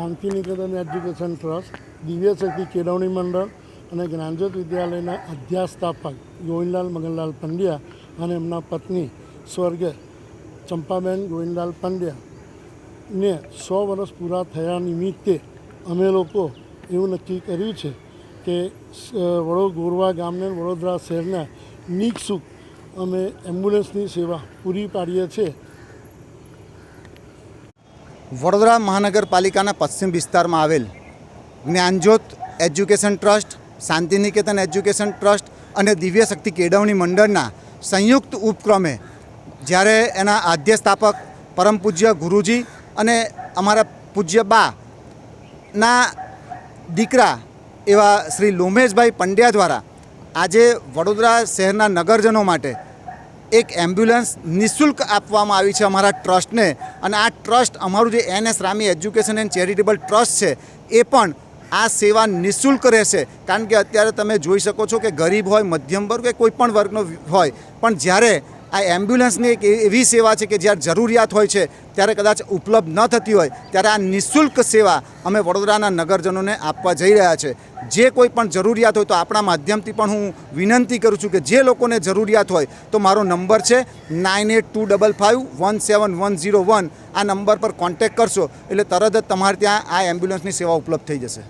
શાંતિ Niketan education trust, દિવ્ય શક્તિ કેળવણી મંડળ અને જ્ઞાનજ્યોત વિદ્યાલયના અધ્યાસ્થાપક ગોવિંદલાલ મગનલાલ પંડ્યા અને એમના પત્ની સ્વર્ગે ચંપાબેન ગોવિંદલાલ પંડ્યા ને સો વર્ષ પૂરા થયા નિમિત્તે અમે લોકો એવું નક્કી કર્યું છે કે વડો ગોરવા ગામને વડોદરા શહેરના નિઃશુલ્ક અમે એમ્બ્યુલન્સની સેવા પૂરી પાડીએ છીએ. વડોદરા મહાનગરપાલિકાના પશ્ચિમ વિસ્તારમાં આવેલ Gyanjyot education trust, Shantiniketan education trust અને દિવ્ય શક્તિ કેળવણી મંડળના સંયુક્ત ઉપક્રમે જ્યારે એના આદ્ય સ્થાપક પરમ પૂજ્ય ગુરુજી અને અમારા પૂજ્ય બા ના દીકરા એવા શ્રી લોમેશભાઈ પંડ્યા દ્વારા આજે વડોદરા શહેરના નગરજનો માટે એક એમ્બ્યુલન્સ નિઃશુલ્ક આપવામાં આવી છે અમારા ટ્રસ્ટને. અને આ ટ્રસ્ટ અમારું જે N S Rami education and charitable trust છે, એ પણ આ સેવા નિઃશુલ્ક રહેશે. કારણ કે અત્યારે તમે જોઈ શકો છો કે ગરીબ હોય મધ્યમ વર્ગ કે કોઈ પણ વર્ગનો હોય, પણ જ્યારે આ એમ્બ્યુલન્સની એક એવી સેવા છે કે જ્યારે જરૂરિયાત હોય છે, ત્યારે કદાચ ઉપલબ્ધ ન થતી હોય, ત્યારે આ નિઃશુલ્ક સેવા અમે વડોદરાના નગરજનોને આપવા જઈ રહ્યા છે. જે કોઈ પણ જરૂરિયાત હોય તો આપણા માધ્યમથી પણ હું વિનંતી કરું છું કે જે લોકોને જરૂરિયાત હોય, તો મારો નંબર છે nine eight two double five one seven one zero one. આ નંબર પર કોન્ટેક્ટ કરશો, એટલે તરત જ તમારે ત્યાં આ એમ્બ્યુલન્સની સેવા ઉપલબ્ધ થઈ જશે.